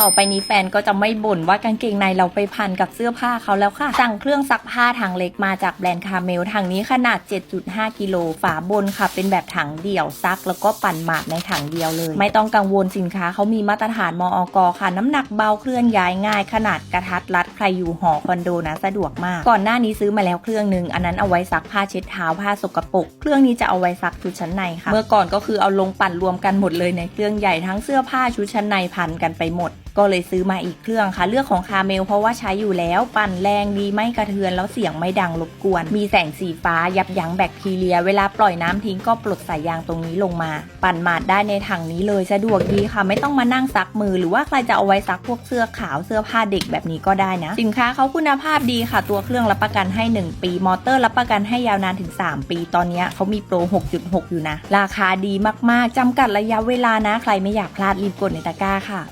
ต่อไปนี้แฟนก็จะไม่บ่นว่ากางเกงในเราไปพันกับเสื้อผ้าเขาแล้วค่ะ สั่งเครื่องซักผ้าถังเล็กมาจากแบรนด์คาเมลถังนี้ขนาด 7.5 กิโลฝาบนค่ะ เป็นแบบถังเดี่ยวซัก แล้วก็ปั่นหมาดในถังเดียวเลย ไม่ต้องกังวลสินค้าเขามีมาตรฐานมอกค่ะ น้ำหนักเบาเคลื่อนย้ายง่าย ขนาดกระทัดรัดใครอยู่หอคอนโดนะสะดวกมาก ก่อนหน้านี้ซื้อมาแล้วเครื่องหนึงอันนั้นเอาไว้ซักผ้าเช็ดเท้าผ้าสกปรกเครื่องนี้จะเอาไว้ซักชุดชั้นในค่ะ เมื่อก่อนก็คือเอาลงปั่นรวมกันหมดเลยในเครื่องใหญ่ทั้งเสื้อผ้าชุดชั้นในพันกันไปหมด ก็เลยซื้อมาอีกเครื่องค่ะ เลือกของคาเมลเพราะว่าใช้อยู่แล้วปั่นแรงดีไม่กระเทือนแล้วเสียงไม่ดังรบกวน มีแสงสีฟ้ายับยั้งแบคทีเรีย เวลาปล่อยน้ำทิ้งก็ปลดสายยางตรงนี้ลงมา ปั่นหมาดได้ในถังนี้เลยสะดวกดีค่ะ ไม่ต้องมานั่งซักมือ หรือว่าใครจะเอาไว้ซักพวกเสื้อขาวเสื้อผ้าเด็กแบบนี้ก็ได้นะ สินค้าเขาคุณภาพดีค่ะ ตัวเครื่องรับประกันให้ 1 ปี มอเตอร์รับประกันให้ยาวนานถึง 3 ปี ตอนนี้เขามีโปร 6.6 อยู่นะ ราคาดีมากๆจำกัดระยะเวลานะ ใครไม่อยากพลาดรีบกดในตะกร้าค่ะ